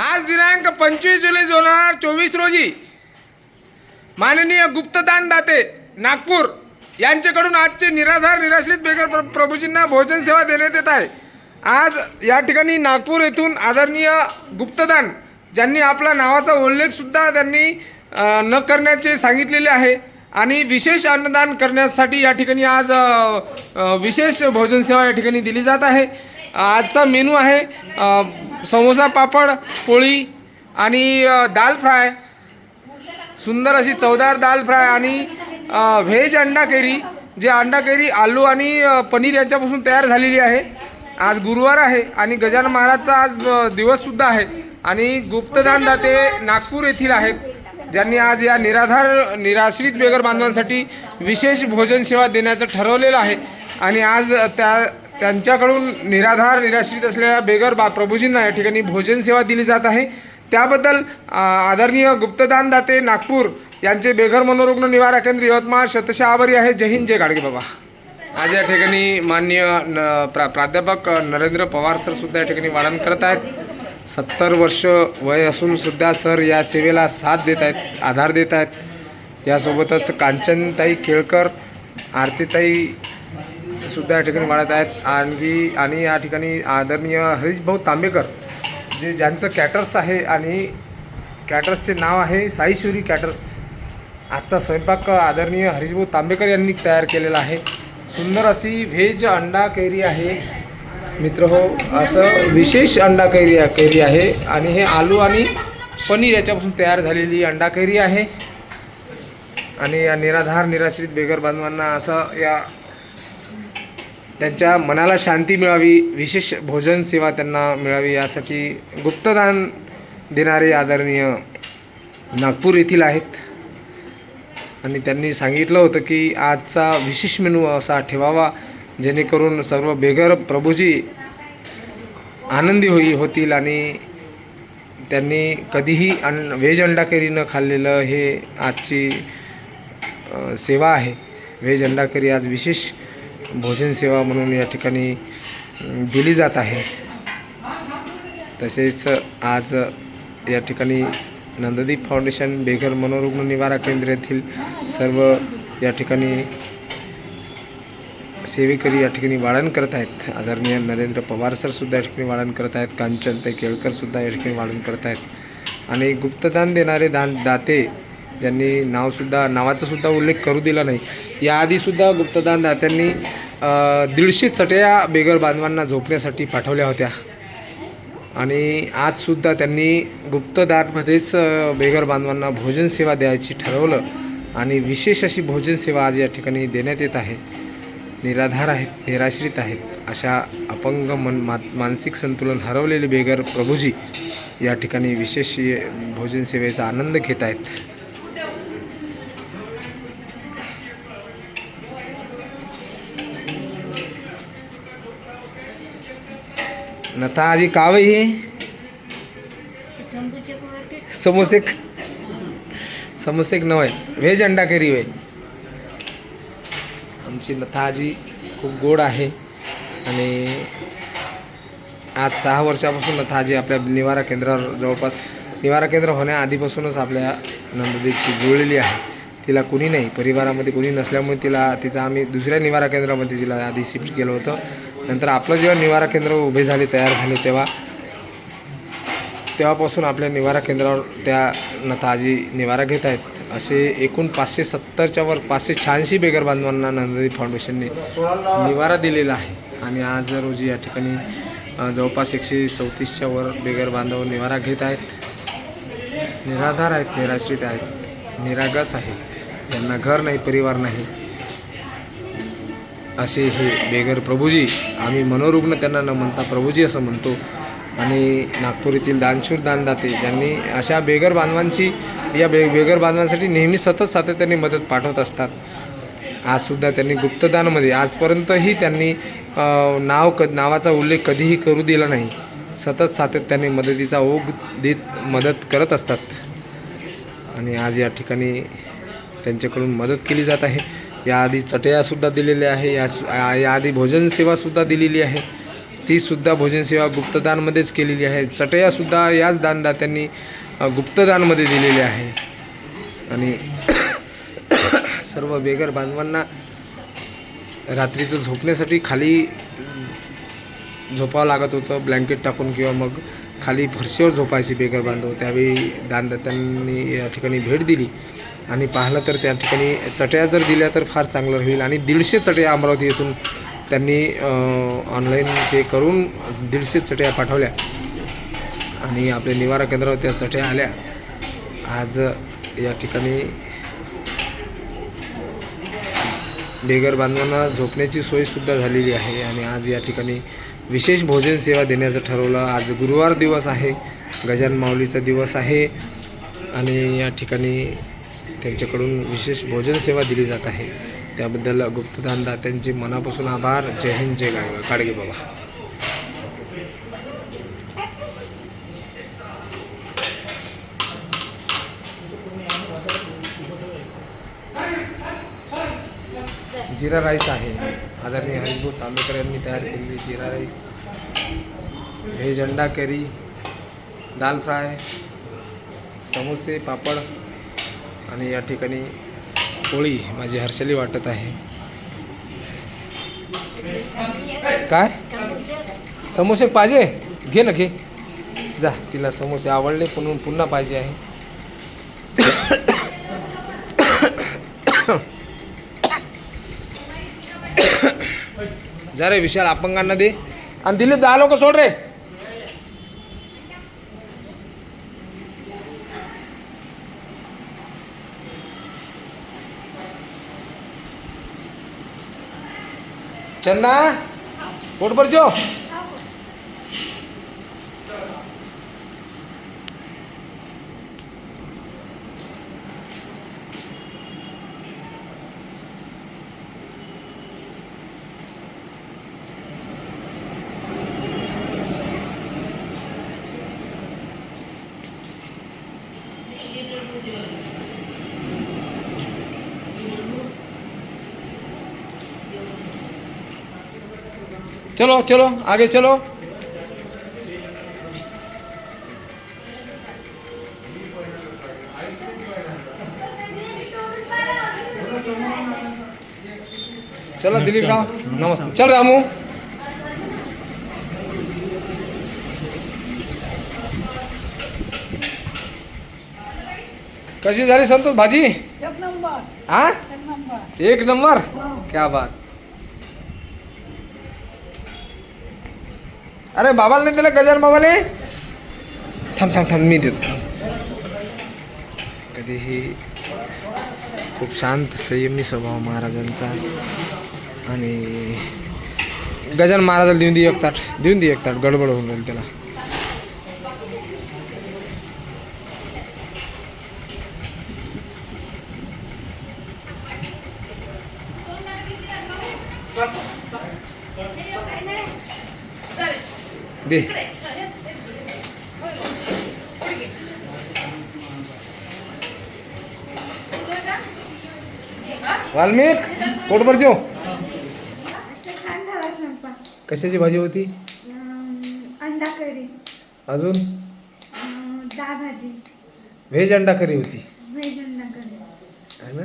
आज दिनांक पंचवीस जुलै दोन हजार चोवीस रोजी माननीय गुप्तदान दाते नागपूर यांच्याकडून आजचे निराधार निराश्रित बेगर प्र प्रभूजींना भोजन सेवा देण्यात येत आहे. आज या ठिकाणी नागपूर येथून आदरणीय गुप्तदान ज्यांनी आपला नावाचा उल्लेखसुद्धा त्यांनी न करण्याचे सांगितलेले आहे आणि विशेष अन्नदान करण्यासाठी या ठिकाणी आज विशेष भोजन सेवा या ठिकाणी दिली जात आहे. आजचा मेनू आहे समोसा पापड पोळी आणि दाल फ्राय. सुंदर अशी चवदार दाल फ्राय आणि व्हेज अंडा कैरी जे अंडा कैरी आलू आणि पनीर यांच्यापासून तयार झालेली आहे. आज गुरुवार आहे आणि गजानन महाराजचा आज दिवससुद्धा आहे आणि गुप्तदान दाते नागपूर येथील आहेत ज्यांनी आज या निराधार निराश्रित बेगर बांधवांसाठी विशेष भोजन सेवा देण्याचं ठरवलेलं आहे. आणि आज त्या त्यांच्याकडून निराधार निराश्रित असलेल्या बेगर बा प्रभूजींना या ठिकाणी भोजन सेवा दिली जात आहे. त्याबद्दल आदरणीय गुप्तदानदाते नागपूर यांचे बेघर मनोरुग्ण निवारा केंद्र यवतमाळ शतशः आभारी आहे. जय हिंद जय गाडगे बाबा. आज या ठिकाणी माननीय न प्रा प्राध्यापक नरेंद्र पवार सर सुद्धा या ठिकाणी वाढण करत आहेत. सत्तर वर्ष वय असून सुद्धा सर या सेवेला साथ देत आहेत आधार देत आहेत. यासोबतच कांचनताई केळकर आरतीताई सुद्धा या ठिकाणी वाढत आहेत. आणखी आणि या ठिकाणी आदरणीय हरीशभाऊ तांबेकर जे ज्यांचं कॅटर्स आहे आणि कॅटर्सचे नाव आहे साईश्वरी कॅटर्स. आजचा स्वयंपाक आदरणीय हरीशभाऊ तांबेकर यांनी तयार केलेला आहे. सुंदर अशी व्हेज अंडा कैरी आहे. मित्र हो असं विशेष अंडा कैरी कैरी आहे. आणि हे आलू आणि पनीर याच्यापासून तयार झालेली अंडा कैरी आहे. आणि या निराधार निराश्रित बेगर बांधवांना असं या त्यांच्या मनाला शांती मिळावी विशेष भोजन सेवा त्यांना मिळावी यासाठी गुप्तदान देणारे आदरणीय नागपूर येथील आहेत. आणि त्यांनी सांगितलं होतं की आजचा विशेष मेनू असा ठेवावा जेणेकरून सर्व बेघर प्रभूजी आनंदी होई होतील आणि त्यांनी कधीही अन व्हेज अंडा करी न खाल्लेलं हे आजची सेवा आहे. व्हेज अंडा करी आज विशेष भोजन सेवा म्हणून या ठिकाणी दिली जात आहे. तसेच आज या ठिकाणी नंददीप फाउंडेशन बेघर मनोरुग्ण निवारा केंद्र येथील सर्व या ठिकाणी सेवेकरी या ठिकाणी वाढण करत आहेत. आदरणीय नरेंद्र पवार सर सुद्धा या ठिकाणी वाढण करत आहेत. कांचन ते केळकर सुद्धा या ठिकाणी वाढण करत आहेत. आणि गुप्तदान देणारे दान दाते ज्यांनी नावसुद्धा नावाचासुद्धा उल्लेख करू दिला नाही. याआधीसुद्धा गुप्तदान दात्यांनी दीडशे चटया बेगर बांधवांना झोपण्यासाठी पाठवल्या होत्या. आणि आजसुद्धा त्यांनी गुप्तदारमध्येच बेगर बेघर बांधवांना भोजनसेवा द्यायची ठरवलं आणि विशेष अशी भोजनसेवा आज या ठिकाणी देण्यात येत आहे. निराधार आहेत निराश्रित आहेत अशा अपंग मन मा मानसिक संतुलन हरवलेले बेगर प्रभूजी या ठिकाणी विशेष भोजनसेवेचा भोजन सेवेचा आनंद घेत आहेत. नथा आजी का बाई हे समोसेक समोसेक नव्हे. व्हेज अंडा करी वे आमची नथा आजी खूप गोड आहे. आणि आज सहा वर्षापासून नथा आजी आपल्या निवारा केंद्रावर जवळपास निवारा केंद्र होण्याआधीपासूनच आपल्या नंददीपशी जुळलेली आहे. तिला कुणी नाही. परिवारामध्ये कुणी नसल्यामुळे तिला तिचा आम्ही दुसऱ्या निवारा केंद्रामध्ये तिला आधी शिफ्ट केलं होतं. नंतर आपलं जेव्हा निवारा केंद्र उभे झाले तयार झाले तेव्हा तेव्हापासून आपल्या निवारा केंद्रावर त्या नताजी निवारा घेत आहेत. असे एकूण पाचशे सत्तरच्या वर पाचशे शहाऐंशी बेगर बांधवांना नंददी फाउंडेशनने निवारा दिलेला आहे. आणि आज रोजी या ठिकाणी जवळपास एकशे चौतीसच्या वर बेगर बांधव निवारा घेत आहेत. निराधार आहेत निराश्रित आहेत. निरागस आहेत. यांना घर नाही परिवार नाही. असे हे बेगर प्रभूजी आम्ही मनोरुग्ण त्यांना न म्हणता प्रभूजी असं म्हणतो. आणि नागपूर येथील दानशूर दानदाते यांनी अशा बेगर बांधवांची या बे बेगर बांधवांसाठी नेहमी सतत सातत्याने मदत पाठवत असतात. आजसुद्धा त्यांनी गुप्तदानमध्ये आजपर्यंतही त्यांनी नाव क नावाचा उल्लेख कधीही करू दिला नाही. सतत सातत्याने मदतीचा ओघ देत मदत करत असतात. आणि आज या ठिकाणी त्यांच्याकडून मदत केली जात आहे. याआधी चटयासुद्धा दिलेल्या आहे या याआधी भोजनसेवासुद्धा दिलेली आहे. तीसुद्धा भोजनसेवा गुप्तदानमध्येच केलेली आहे. चटयासुद्धा याच दानदात्यांनी गुप्तदानमध्ये दिलेली आहे. आणि सर्व बेघर बांधवांना रात्रीचं झोपण्यासाठी खाली झोपावं लागत होतं ब्लँकेट टाकून किंवा मग खाली फरशीवर झोपायची बेघर बांधव. त्यावेळी दानदात्यांनी या ठिकाणी भेट दिली. आणि पाहिलं तर त्या ठिकाणी चटया जर दिल्या तर फार चांगलं होईल आणि दीडशे चटया अमरावती येथून त्यांनी ऑनलाईन पे करून दीडशे चटया पाठवल्या. आणि आपल्या निवारा केंद्रावर त्या चटया आल्या. आज या ठिकाणी बेघर बांधवांना झोपण्याची सोयसुद्धा झालेली आहे. आणि आज या ठिकाणी विशेष भोजन सेवा देण्याचं ठरवलं. आज गुरुवार दिवस आहे. गजान माऊलीचा दिवस आहे. आणि या ठिकाणी त्यांच्याकडून विशेष भोजन सेवा दिली जात आहे. त्याबद्दल गुप्तदान त्यांचे मनापासून आभार. जय हिंद जय गाडगे गाडगे बाबा. जिरा राईस आहे. आदरणीय हरिभाऊ तांबेकर यांनी तयार केलेली जिरा राईस. व्हेज अंडा करी दाल फ्राय समोसे पापड आणि या ठिकाणी पोळी माझी हर्षली वाटत आहे. काय? समोसे पाहिजे? घे ना घे. जा तिला समोसे आवडले पण पुन्हा पाहिजे आहे. जा रे विशाल अपंगांना दे. आणि दिले दहा लोक सोड रे. चंदा पोट पर जो चलो चलो आगे चलो। चलो दिलीप राव नमस्ते। चल रामू। कशी झाली संतोष भाजी? एक नंबर। हा? एक नंबर। एक नंबर? क्या बात। अरे बाबाला नाही दिलं गजान बाबाले थांब थांब थांब मी देतो. कधीही खूप शांत संयमी स्वभाव महाराजांचा. आणि गजान महाराजाला देऊन दे एक ताट. देऊन दे एक ताट गडबड होऊन जाईल त्याला. दे. वाल्मिक पोटभर जेव. छान झाला स्वयंपाक कशाची भाजी होती? अंडा करी अजून? डाळ भाजी. व्हेज अंडा करी होती. व्हेज अंडा करी. आहे ना?